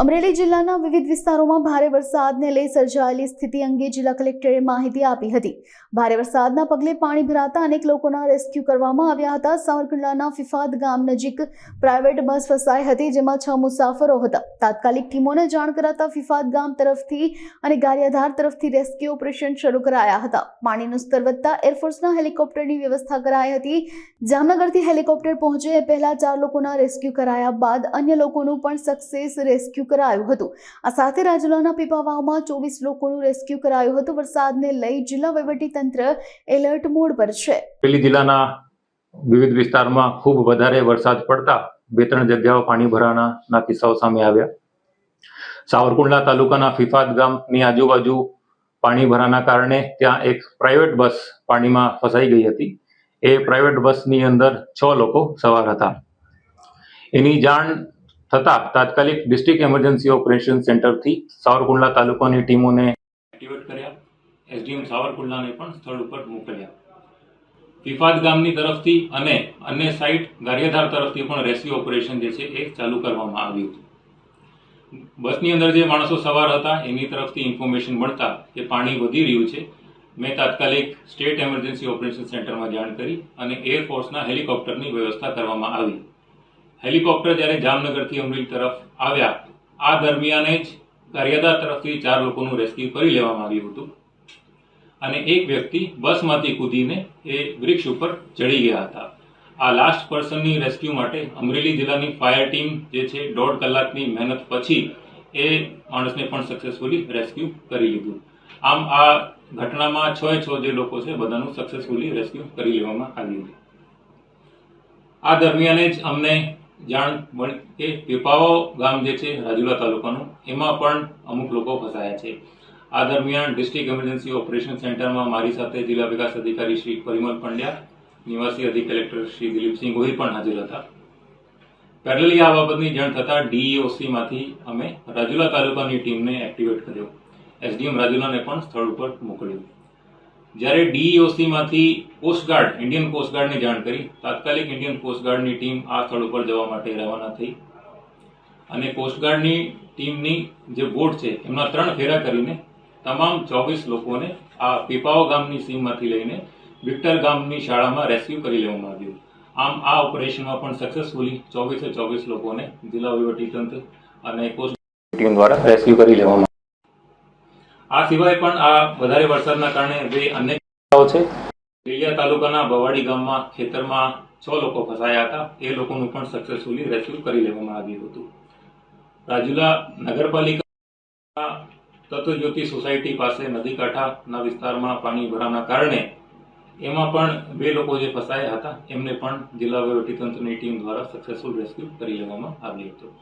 અમરેલી જિલ્લાના વિવિધ વિસ્તારોમાં ભારે વરસાદને લઈ સર્જાયેલી સ્થિતિ અંગે જિલ્લા કલેક્ટરે માહિતી આપી હતી. ભારે વરસાદના પગલે પાણી ભરાતા અનેક લોકોના રેસ્ક્યુ કરવામાં આવ્યા હતા. સાવરકુંડલાના ફિફાદ ગામ નજીક પ્રાઇવેટ બસ ફસાઈ હતી, જેમાં છ મુસાફરો હતા. તાત્કાલિક ટીમોને જાણ કરાતા ફિફાદ ગામ તરફથી અને ગારિયાધાર તરફથી રેસ્ક્યુ ઓપરેશન શરૂ કરાયા હતા. પાણીનું સ્તર વધતા એરફોર્સના હેલિકોપ્ટરની વ્યવસ્થા કરાઈ હતી. જામનગરથી હેલિકોપ્ટર પહોંચે એ પહેલા ચાર લોકોના રેસ્ક્યુ કરાયા બાદ અન્ય લોકોનું પણ સક્સેસ રેસ્ક્યુ કરાયું હતું. આ સાથે રાજુલાના પીપાવાવમાં ચોવીસ લોકોનું રેસ્ક્યુ કરાયું હતું. વરસાદને લઈ જિલ્લા વહીવટીતંત્ર એલર્ટ મોડ પર છે. જિલ્લાના વિવિધ વિસ્તારમાં ખૂબ વધારે વરસાદ પડતા બે ત્રણ જગ્યાઓ પાણી ભરાવાના કિસ્સાઓ સામે આવ્યા. સાવરકુંડલા તાલુકાના ફિફાદ ગામની આજુબાજુ પાણી ભરાના કારણે ત્યાં એક પ્રાઇવેટ બસ પાણીમાં ફસાઈ ગઈ હતી. એ પ્રાઇવેટ બસની અંદર છ લોકો સવાર હતા. એની જાણ થતાં તાત્કાલિક ડિસ્ટ્રિક્ટ એમરજન્સી ઓપરેશન સેન્ટરથી સાવરકુંડલા તાલુકાની ટીમોને એક્ટિવેટ કર્યા. એસડીએમ સાવરકુંડલાને પણ સ્થળ ઉપર મોકલ્યા. ફિફાદ ગામની તરફથી અને અન્ય સાઇટ ગારિયાધાર તરફથી પણ રેસ્ક્યુ ઓપરેશન જે છે એ ચાલુ કરવામાં આવ્યું હતું. બસની અંદર જે માણસો સવાર હતા એની તરફથી ઇન્ફોર્મેશન મળતા કે પાણી વધી રહ્યું છે, મેં તાત્કાલિક સ્ટેટ એમરજન્સી ઓપરેશન સેન્ટરમાં જાણ કરી અને એરફોર્સના હેલિકોપ્ટરની વ્યવસ્થા કરવામાં આવી. હેલિકોપ્ટર જ્યારે જામનગરથી અમરેલી તરફ આવ્યા, આ દરમિયાન જ કરિયાદા તરફથી ચાર લોકોનું રેસ્ક્યુ કરી લેવામાં આવ્યું હતું. અને એક વ્યક્તિ બસમાંથી કૂદીને એ વૃક્ષ ઉપર ચડી ગયા હતા. આ લાસ્ટ પર્સનની રેસ્ક્યુ માટે અમરેલી જિલ્લાની ફાયર ટીમ જે છે, દોઢ કલાકની મહેનત પછી એ માણસને પણ સક્સેસફુલી રેસ્ક્યુ કરી લીધું. આમ આ ઘટનામાં છ છ જે લોકો છે, બધાનું સક્સેસફુલી રેસ્ક્યુ કરી લેવામાં આવ્યું. આ દરમિયાન જ અમને જાણ મળી, કે પીપાવો ગામ જે છે, રાજુલા તાલુકાનું, એમાં પણ અમુક લોકો ફસાયા છે. આ દરમિયાન ડિસ્ટ્રિક્ટ એમર્જન્સી ઓપરેશન સેન્ટરમાં મારી સાથે જિલ્લા વિકાસ અધિકારી શ્રી પરિમલ પંડ્યા, નિવાસી અધિક કલેક્ટર શ્રી દિલીપસિંહ ગોહિલ પણ હાજર હતા. પેરેલલી આ બાબતની જાણ થતાં ડીઈઓસીમાંથી અમે રાજુલા તાલુકાની ટીમને એક્ટિવેટ કર્યો. એસડીએમ રાજુલાને પણ સ્થળ ઉપર મોકલ્યું. જ્યારે DEOC કોસ્ટગાર્ડ ઇન્ડિયન કોસ્ટગાર્ડની જાણ કરી, તાત્કાલિક ઇન્ડિયન કોસ્ટગાર્ડની ટીમ આ સ્થળ ઉપર જવા માટે રવાના થઈ. અને કોસ્ટગાર્ડની ટીમની જે બોટ છે, એમના ત્રણ ફેરા કરીને તમામ ચોવીસ લોકોને આ પીપાઓ ગામની સીમમાંથી લઈને વિક્ટર ગામની શાળામાં રેસ્ક્યુ કરી લેવામાં આવ્યું. આમ આ ઓપરેશનમાં પણ સક્સેસફુલી ચોવીસે ચોવીસ લોકોને જિલ્લા વહીવટીતંત્ર અને કોસ્ટ ટીમ દ્વારા રેસ્ક્યુ કરી લેવામાં આ સિવાય પણ આ વધારે વરસાદના કારણે બે અન્ય છે. લીલિયા તાલુકાના બવાડી ગામમાં ખેતરમાં છ લોકો ફસાયા હતા. એ લોકોનું પણ સક્સેસફુલી રેસ્ક્યુ કરી લેવામાં આવ્યું હતું. રાજુલા નગરપાલિકા તત્વજ્યોતિ સોસાયટી પાસે નદી કાંઠાના વિસ્તારમાં પાણી ભરાવાના કારણે એમાં પણ બે લોકો જે ફસાયા હતા, એમને પણ જિલ્લા વહીવટીતંત્રની ટીમ દ્વારા સક્સેસફુલ રેસ્ક્યુ કરી લેવામાં આવ્યું હતું.